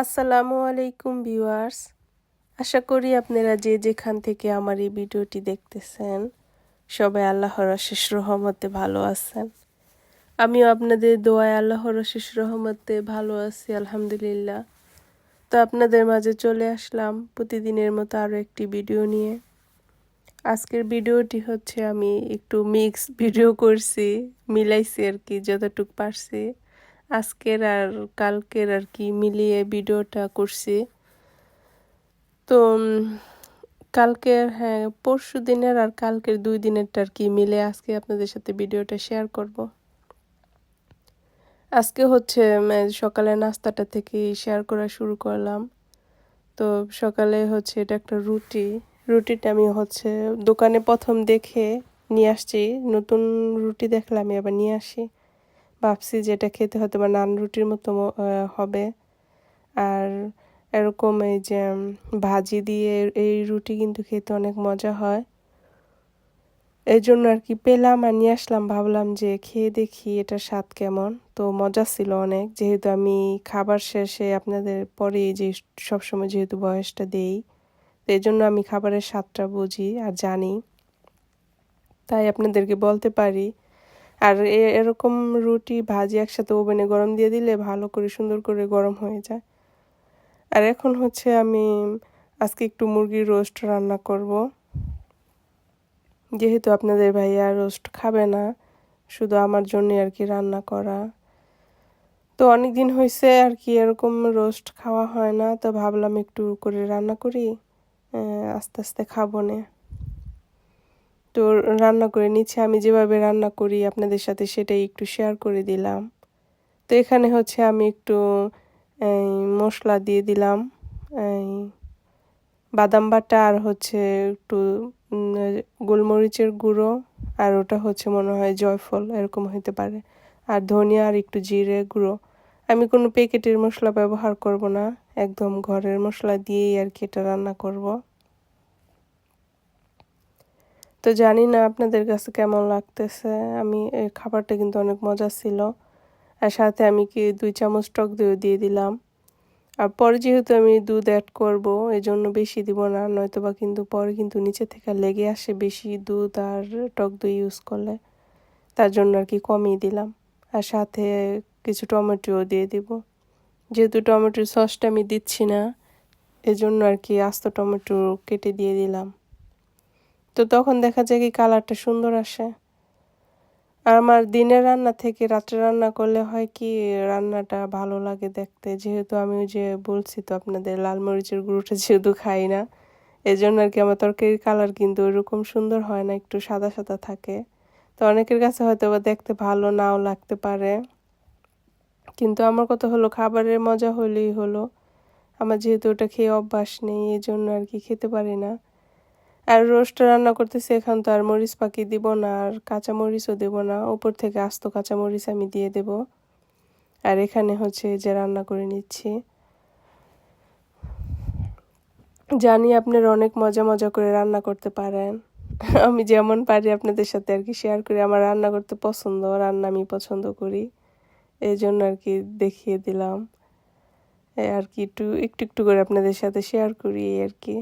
আসসালামু আলাইকুম ভিউয়ার্স। আশা করি আপনারা যে যেখান থেকে আমার এই ভিডিওটি দেখতেছেন, সবাই আল্লাহর অশেষ রহমতে ভালো আছেন। আমিও আপনাদের দোয়ায় আল্লাহর অশেষ রহমতে ভালো আছি, আলহামদুলিল্লাহ। তো আপনাদের মাঝে চলে আসলাম প্রতিদিনের মতো আরও একটি ভিডিও নিয়ে। আজকের ভিডিওটি হচ্ছে আমি একটু মিক্স ভিডিও করছি, মিলাইছি আর কি, যতটুক পারছি। আজকের আর কালকের আর কি মিলিয়ে ভিডিওটা করছি। তো কালকের হ্যাঁ পরশু দিনের আর কালকের দুই দিনেরটা আর কি মিলে আজকে আপনাদের সাথে ভিডিওটা শেয়ার করব। আজকে হচ্ছে সকালে নাস্তাটা থেকে শেয়ার করা শুরু করলাম। তো সকালে হচ্ছে এটা একটা রুটি। রুটিটা আমি হচ্ছে দোকানে প্রথম দেখে নিয়ে আসছি। নতুন রুটি দেখলাম আবার নিয়ে আসি। ভাবছি যে এটা খেতে হয়তো বা নান রুটির মতো হবে। আর এরকম এই যে ভাজি দিয়ে এই রুটি কিন্তু খেতে অনেক মজা হয়। এই জন্য আর কি পেলাম আর নিয়ে আসলাম, ভাবলাম যে খেয়ে দেখি এটা স্বাদ কেমন। তো মজা ছিল অনেক, যেহেতু আমি খাবার শেষে আপনাদের পরে যে সবসময় যেহেতু বয়সটা দেই, তো এই জন্য আমি খাবারের স্বাদটা বুঝি আর জানি। তাই আপনাদেরকে বলতে পারি আর এরকম রুটি, ভাজি একসাথে ওভেনে গরম দিয়ে দিলে ভালো করে সুন্দর করে গরম হয়ে যায়। আর এখন হচ্ছে আমি আজকে একটু মুরগির রোস্ট রান্না করব। যেহেতু আপনাদের ভাইয়া রোস্ট খাবে না, শুধু আমার জন্য আর কি রান্না করা। তো অনেক দিন হয়েছে আর কি এরকম রোস্ট খাওয়া হয় না, তো ভাবলাম একটু করে রান্না করি আস্তে আস্তে খাব না। তো রান্না করে নিচ্ছে। আমি যেভাবে রান্না করি আপনাদের সাথে সেটাই একটু শেয়ার করে দিলাম। তো এখানে হচ্ছে আমি একটু মশলা দিয়ে দিলাম। বাদাম বাটা আর হচ্ছে একটু গোলমরিচের গুঁড়ো। আর ওটা হচ্ছে মনে হয় জয়ফল, এরকম হতে পারে। আর ধনিয়া আর একটু জিরে গুঁড়ো। আমি কোনো প্যাকেটের মশলা ব্যবহার করব না। একদম ঘরের মশলা দিয়েই আর কি এটা রান্না করব। তো জানি না আপনাদের কাছে কেমন লাগতেছে। আমি এই খাবারটা কিন্তু অনেক মজা ছিল। আর সাথে আমি কি দুই চামচ টক দইও দিয়ে দিলাম। আর পরে যেহেতু আমি দুধ অ্যাড করব জন্য বেশি দিব না। নয়তো বা কিন্তু পরে কিন্তু নিচে থেকে লেগে আসে বেশি দুধ আর টক দই ইউজ করলে। তার জন্য আর কি কমিয়ে দিলাম। আর সাথে কিছু টমেটোও দিয়ে দিব। যেহেতু টমেটোর সসটা আমি দিচ্ছি না, এজন্য আর কি আস্ত টমেটো কেটে দিয়ে দিলাম। তো তখন দেখা যায় কি কালারটা সুন্দর আসে। আর আমার দিনের রান্না থেকে রাত্রে রান্না করলে হয় কি রান্নাটা ভালো লাগে দেখতে। যেহেতু আমি ওই যে বলছি তো আপনাদের লাল মরিচের গুঁড়োটা যেহেতু খাই না এই জন্য আর কি আমার তরকারির কালার কিন্তু ওইরকম সুন্দর হয় না, একটু সাদা সাদা থাকে। তো অনেকের কাছে হয়তো বা দেখতে ভালো নাও লাগতে পারে। কিন্তু আমার কথা হলো খাবারের মজা হলেই হলো। আমার যেহেতু ওটা খেয়ে অভ্যাস নেই এই জন্য আর কি খেতে পারি না। আর রোস্ট রান্না করতেছি এখন তো আর মরিচ পাখি দিব না, আর কাঁচা মরিচও দেব না। ওপর থেকে আস্ত কাঁচা মরিচ আমি দিয়ে দেব। আর এখানে হচ্ছে যে রান্না করে নিচ্ছি। জানি আপনারা অনেক মজা মজা করে রান্না করতে পারেন। আমি যেমন পারি আপনাদের সাথে আর কি শেয়ার করি। আমার রান্না করতে পছন্দ, রান্না আমি পছন্দ করি। এই জন্য আর কি দেখিয়ে দিলাম। আর কি একটু একটু একটু করে আপনাদের সাথে শেয়ার করি আর কি।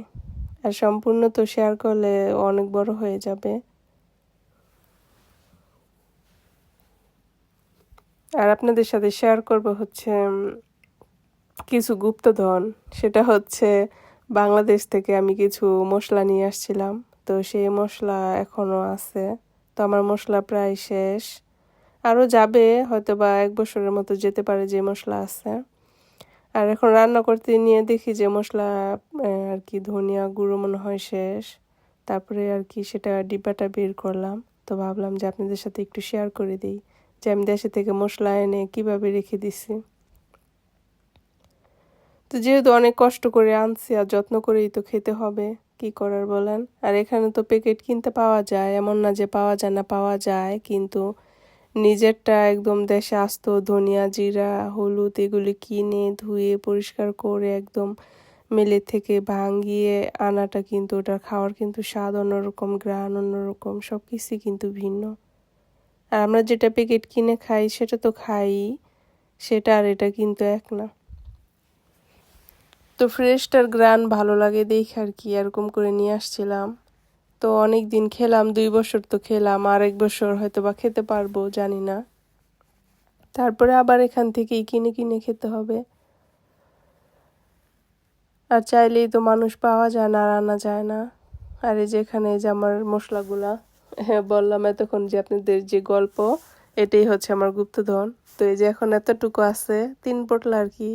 আর সম্পূর্ণ তো শেয়ার করলে অনেক বড় হয়ে যাবে। আর আপনাদের সাথে শেয়ার করব হচ্ছে কিছু গুপ্তধন। সেটা হচ্ছে, বাংলাদেশ থেকে আমি কিছু মশলা নিয়ে আসছিলাম। তো সেই মশলা এখনও আছে। তো আমার মশলা প্রায় শেষ। আরও যাবে হয়তো বা এক বছরের মতো যেতে পারে যে মশলা আছে। আর এখন রান্না করতে নিয়ে দেখি যে মশলা আর কি ধনিয়া গুঁড়ো মনে হয় শেষ। তারপরে আর কি সেটা ডিব্বাটা বের করলাম। তো ভাবলাম যে আপনাদের সাথে একটু শেয়ার করে দিই যে আমি দেশে থেকে মশলা এনে কীভাবে রেখে দিছি। তো যেহেতু অনেক কষ্ট করে আনছি আর যত্ন করেই তো খেতে হবে, কি করার বলেন? আর এখানে তো প্যাকেট কিনতে পাওয়া যায়, এমন না যে পাওয়া যায় না, পাওয়া যায়। কিন্তু নিজেরটা একদম দেশে আসতো, ধনিয়া, জিরা, হলুদ এগুলি কিনে ধুয়ে পরিষ্কার করে একদম মেলে থেকে ভাঙিয়ে আনাটা কিন্তু ওটা খাওয়ার কিন্তু স্বাদ অন্যরকম গ্রান অন্যরকম সব কিছুই কিন্তু ভিন্ন। আর আমরা যেটা প্যাকেট কিনে খাই সেটা তো খাই, সেটা আর এটা কিন্তু এক না। তো ফ্রেশটার গ্রান ভালো লাগে দেখে আর কি, এরকম করে নিয়ে আসছিলাম। তো অনেক দিন খেলাম, দুই বছর তো খেলাম আর এক বছর হয়তো বা খেতে পারব, জানি না। তারপরে আবার এখান থেকেই কিনে কিনে খেতে হবে। আর চাইলেই তো মানুষ পাওয়া যায় না আর আনা যায় না। আর এই যে এখানে যে আমার মশলাগুলা হ্যাঁ বললাম এতক্ষণ যে আপনাদের যে গল্প, এটাই হচ্ছে আমার গুপ্তধন। তো এই যে এখন এতটুকু আছে, তিন পটলা আর কি,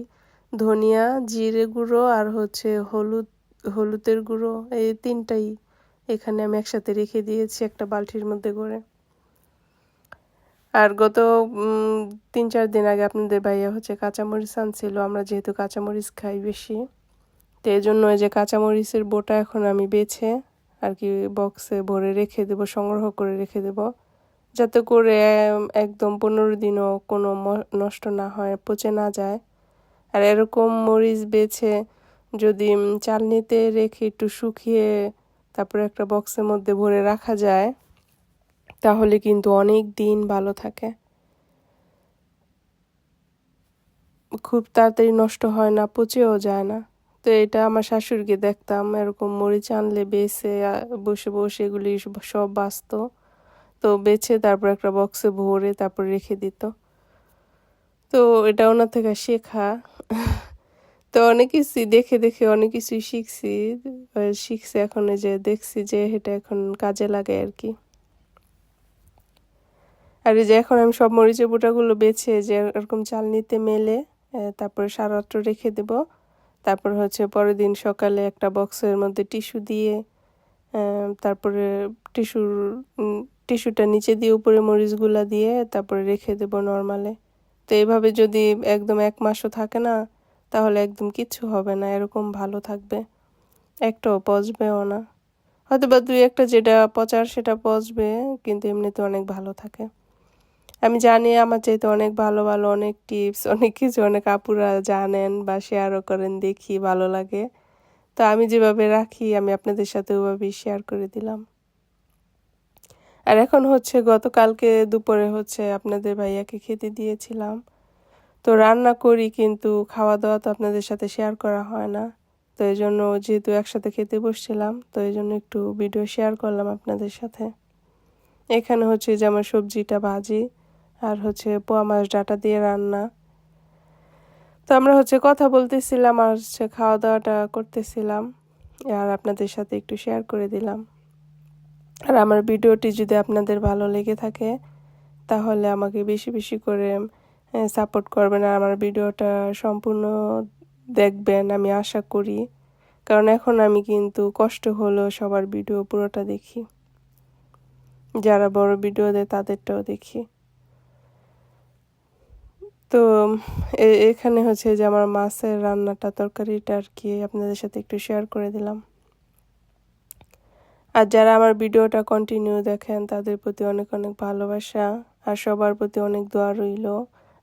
ধনিয়া, জিরে গুঁড়ো আর হচ্ছে হলুদ, হলুদের গুঁড়ো, এই তিনটাই। এখানে আমি একসাথে রেখে দিয়েছি একটা বালতির মধ্যে করে। আর গত তিন চার দিন আগে আপনাদের ভাইয়া হচ্ছে কাঁচামরিচ আনছিল, আমরা যেহেতু কাঁচামরিচ খাই বেশি, তো এই জন্য এই যে কাঁচামরিচের বোটা এখন আমি বেছে আর কি বক্সে ভরে রেখে দেব, সংগ্রহ করে রেখে দেব, যাতে করে একদম পনেরো দিনও কোনো নষ্ট না হয়, পচে না যায়। আর এরকম মরিচ বেছে যদি চালনিতে রেখে একটু শুকিয়ে তারপরে একটা বক্সের মধ্যে ভরে রাখা যায়, তাহলে কিন্তু অনেক দিন ভালো থাকে। খুব তাড়াতাড়ি নষ্ট হয় না, পচেও যায় না। তো এটা আমার শাশুড়িকে দেখতাম, এরকম মরিচ আনলে বেছে, বসে বসে এগুলি সব বাঁচত। তো বেছে তারপর একটা বক্সে ভরে তারপর রেখে দিত। তো এটা ওনার থেকে শেখা। তো অনেক কিছুই দেখে দেখে অনেক কিছুই শিখছি। শিখছি এখন যে দেখছি যে এটা এখন কাজে লাগে আর কি। আর এই যে এখন আমি সব মরিচের বুটাগুলো বেছে যে এরকম চালনিতে মেলে তারপরে সারাত্র রেখে দেব। তারপর হচ্ছে পরের দিন সকালে একটা বক্সের মধ্যে টিস্যু দিয়ে তারপরে টিস্যুর টিস্যুটা নিচে দিয়ে উপরে মরিচগুলা দিয়ে তারপরে রেখে দেব নর্মালে। তো এইভাবে যদি একদম এক মাসও থাকে না তাহলে একদম কিচ্ছু হবে না, এরকম ভালো থাকবে। একটাও পচবেও না। হয়তো বা দুই একটা যেটা পচার সেটা পচবে, কিন্তু এমনিতে অনেক ভালো থাকে। আমি জানি আমার চাইতে অনেক ভালো ভালো অনেক টিপস, অনেক কিছু অনেক আপুরা জানেন বা শেয়ারও করেন, দেখি ভালো লাগে। তো আমি যেভাবে রাখি, আমি আপনাদের সাথে ওভাবেই শেয়ার করে দিলাম। আর এখন হচ্ছে গতকালকে দুপুরে হচ্ছে আপনাদের ভাইয়াকে খেতে দিয়েছিলাম। তো রান্না করি, কিন্তু খাওয়া দাওয়া তো আপনাদের সাথে শেয়ার করা হয় না। তো এই জন্য যেহেতু একসাথে খেতে বসছিলাম, তো এই জন্য একটু ভিডিও শেয়ার করলাম আপনাদের সাথে। এখানে হচ্ছে যে আমার সবজিটা ভাজি, আর হচ্ছে পোয়া মাছ ডাটা দিয়ে রান্না। তো আমরা হচ্ছে কথা বলতেছিলাম, আর হচ্ছে খাওয়া দাওয়াটা করতেছিলাম, আর আপনাদের সাথে একটু শেয়ার করে দিলাম। আর আমার ভিডিওটি যদি আপনাদের ভালো লেগে থাকে, তাহলে আমাকে বেশি বেশি করে সাপোর্ট করবেন আর আমার ভিডিওটা সম্পূর্ণ দেখবেন, আমি আশা করি। কারণ এখন আমি কিন্তু কষ্ট হলেও সবার ভিডিও পুরোটা দেখি। যারা বড় ভিডিও দেয়, তাদেরটাও দেখি। তো এখানে হচ্ছে যে আমার মাছের রান্নাটা, তরকারিটা আর কি আপনাদের সাথে একটু শেয়ার করে দিলাম। আর যারা আমার ভিডিওটা কন্টিনিউ দেখেন, তাদের প্রতি অনেক অনেক ভালোবাসা, আর সবার প্রতি অনেক দোয়া রইল।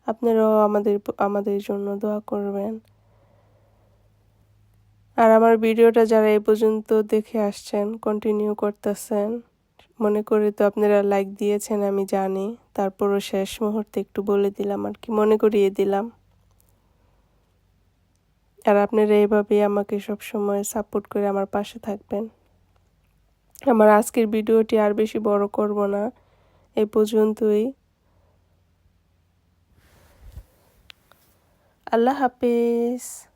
আপনারাও আমাদের আমাদের জন্য দোয়া করবেন। আর আমার ভিডিওটা যারা এই পর্যন্ত দেখে আসছেন কন্টিনিউ করতেছেন, মনে করে তো আপনারা লাইক দিয়েছেন, আমি জানি। তারপরও শেষ মুহূর্তে একটু বলে দিলাম আর কি, মনে করিয়ে দিলাম। আর আপনারা এইভাবেই আমাকে সব সময় সাপোর্ট করে আমার পাশে থাকবেন। আমার আজকের ভিডিওটি আর বেশি বড় করব না। এই পর্যন্তই। আল্লাহ হাফিজ।